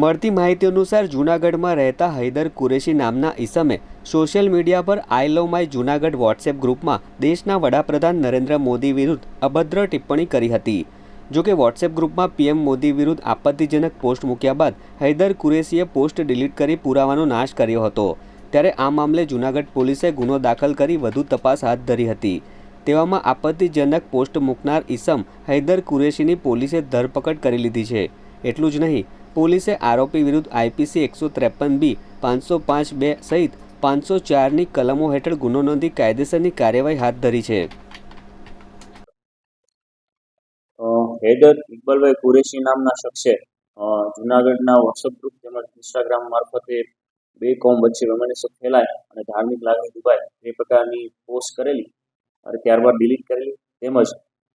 મળતી માહિતી અનુસાર જૂનાગઢમાં રહેતા હૈદર કુરેશી નામના ઈસમે સોશિયલ મીડિયા પર I love my Junagadh WhatsApp ગ્રુપમાં દેશના વડાપ્રધાન નરેન્દ્ર મોદી વિરુદ્ધ અભદ્ર ટિપ્પણી કરી હતી. જોકે વોટ્સએપ ગ્રુપમાં પીએમ મોદી વિરુદ્ધ આપત્તિજનક પોસ્ટ મૂક્યા બાદ હૈદર કુરેશીએ પોસ્ટ ડિલીટ કરી પુરાવાનો નાશ કર્યો હતો. ત્યારે આ મામલે જૂનાગઢ પોલીસે ગુનો દાખલ કરી વધુ તપાસ હાથ ધરી હતી. તેવામાં આપત્તિજનક પોસ્ટ મૂકનાર ઈસમ હૈદર કુરેશીની પોલીસે ધરપકડ કરી લીધી છે. એટલું જ નહીં પોલીસે આરોપી વિરુદ્ધ આઈપીસી એકસો ત્રેપન બી પાંચસો પાંચ બે સહિત પાંચસો ચારની કલમો હેઠળ ગુનો નોંધી કાયદેસરની કાર્યવાહી હાથ ધરી છે. અ, હૈદર ઇકબાલભાઈ કુરેશી નામના શખ્સે જુનાગઢના વોટ્સઅપ ગ્રુપ તેમજ ઇન્સ્ટાગ્રામ મારફતે બે કોમ વચ્ચે વૈમનસ્ય ફેલાય અને ધાર્મિક લાગણી દુભાય એ પ્રકારની પોસ્ટ કરેલી અને ત્યારબાદ ડિલીટ કરેલી. તેમજ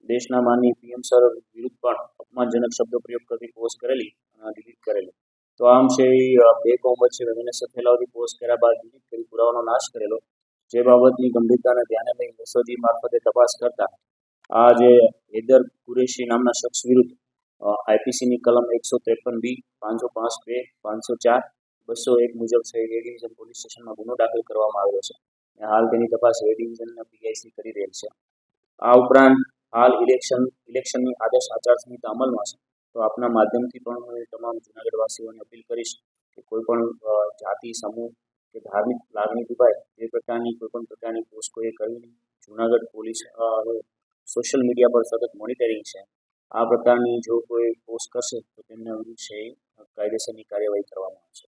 દેશના માનની પીએમ સર વિરુદ્ધ પણ અપમાનજનક શબ્દો પ્રયોગ કરતી પોસ્ટ કરેલી ડિલીટ કરેલી. તો આમ છે બે કોમ છે વૈમનસ્ય ફેલાવતી પોસ્ટ કર્યા બાદ ડિલીટ કરી પુરાવાનો નાશ કરેલો. જે બાબતની ગંભીરતાને ધ્યાને લઈ એસઓજી મારફતે તપાસ કરતા આ જે હૈદર કુરેશી નામના શખ્સ વિરુદ્ધ આઈપીસીની કલમ એકસો ત્રેપન બી, પાંચસો પાંચ બે, પાંચસો ચાર, બસો એક મુજબ છે એ ડિવિઝન પોલીસ સ્ટેશનમાં ગુનો દાખલ કરવામાં આવ્યો છે. હાલ તેની તપાસ એ ડિવિઝનના પીઆઈસી કરી રહેલ છે. આ ઉપરાંત હાલ ઇલેક્શન ઇલેક્શનની આદર્શ આચારસંહિતા અમલમાં છે. તો આપના માધ્યમથી પણ હું તમામ જૂનાગઢવાસીઓને અપીલ કરીશ કે કોઈ પણ જાતિ, સમૂહ કે ધાર્મિક લાગણી દુભાય એ પ્રકારની કોઈ પણ પ્રકારની પોસ્ટ કોઈએ કરવી નહીં, જૂનાગઢ પોલીસ સોશિયલ મીડિયા પર સતત મોનિટરિંગ છે. આ પ્રકારની જો કોઈ પોસ્ટ કરશે તો તેમના વિશે કાયદેસરની કાર્યવાહી કરવામાં આવશે.